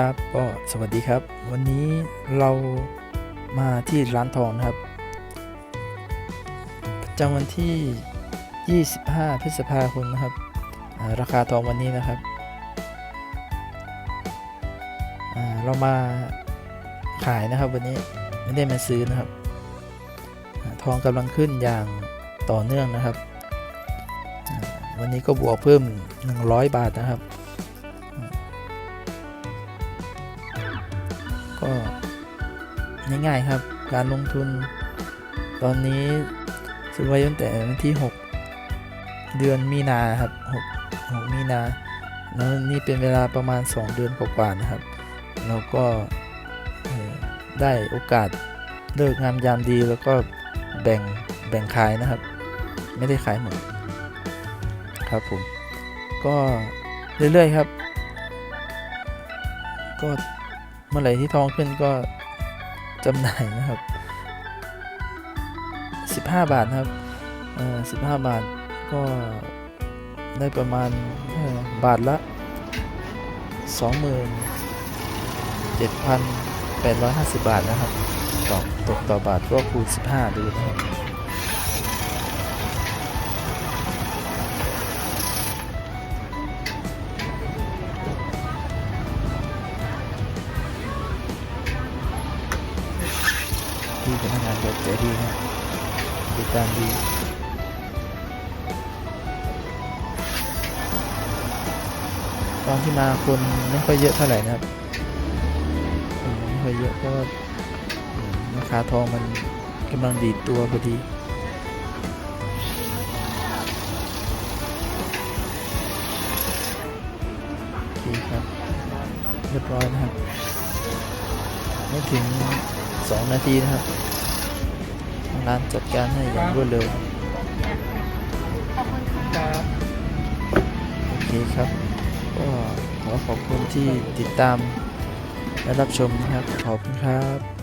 ครับก็สวัสดีครับ วันนี้เรามาที่ร้านทองนะครับประจำวันที่ 25 พฤษภาคมนะครับ ราคาทองวันนี้นะครับ เรามาขายนะครับวันนี้ไม่ได้มาซื้อนะครับอทองกำลังขึ้นอย่างต่อเนื่องนะครับ วันนี้ก็บวกเพิ่ม 100 บาทนะครับ ก็ง่ายๆครับ การลงทุน ตอนนี้ซื้อไว้ตั้งแต่วันที่ 6 เดือนมีนาครับ6 6มีนาแล้วนี่เป็นเวลาประมาณ 2 เดือนกว่าๆนะครับ เราก็ได้โอกาสเลิกงามยามดีแล้วก็แบ่งแบ่งขายนะครับ ไม่ได้ขายหมดครับผม ก็เรื่อยๆครับ ก็ เมื่อไหร่ที่ทองขึ้นก็จำหน่ายนะครับ 15 บาทนะครับเอ่อ15 บาทก็ได้ประมาณบาทละ 27,850 บาทนะครับ ต่อตกต่อบาทก็คูณ 15 ดูนะครับ งานแบบใจดีนะบริการดีตอนที่มาคนไม่ค่อยเยอะเท่าไหร่นะครับไม่ค่อยเยอะเพราะราคาทองมันกำลังดีดตัวพอดีโอเครับเรียบร้อยนะครับ ไม่ถึง 2 นาทีนะครับ ร้านจัดการให้อย่างรวดเร็วครับโอเคครับ ก็ขอขอบคุณที่ติดตามและรับชมนะครับ ขอบคุณครับ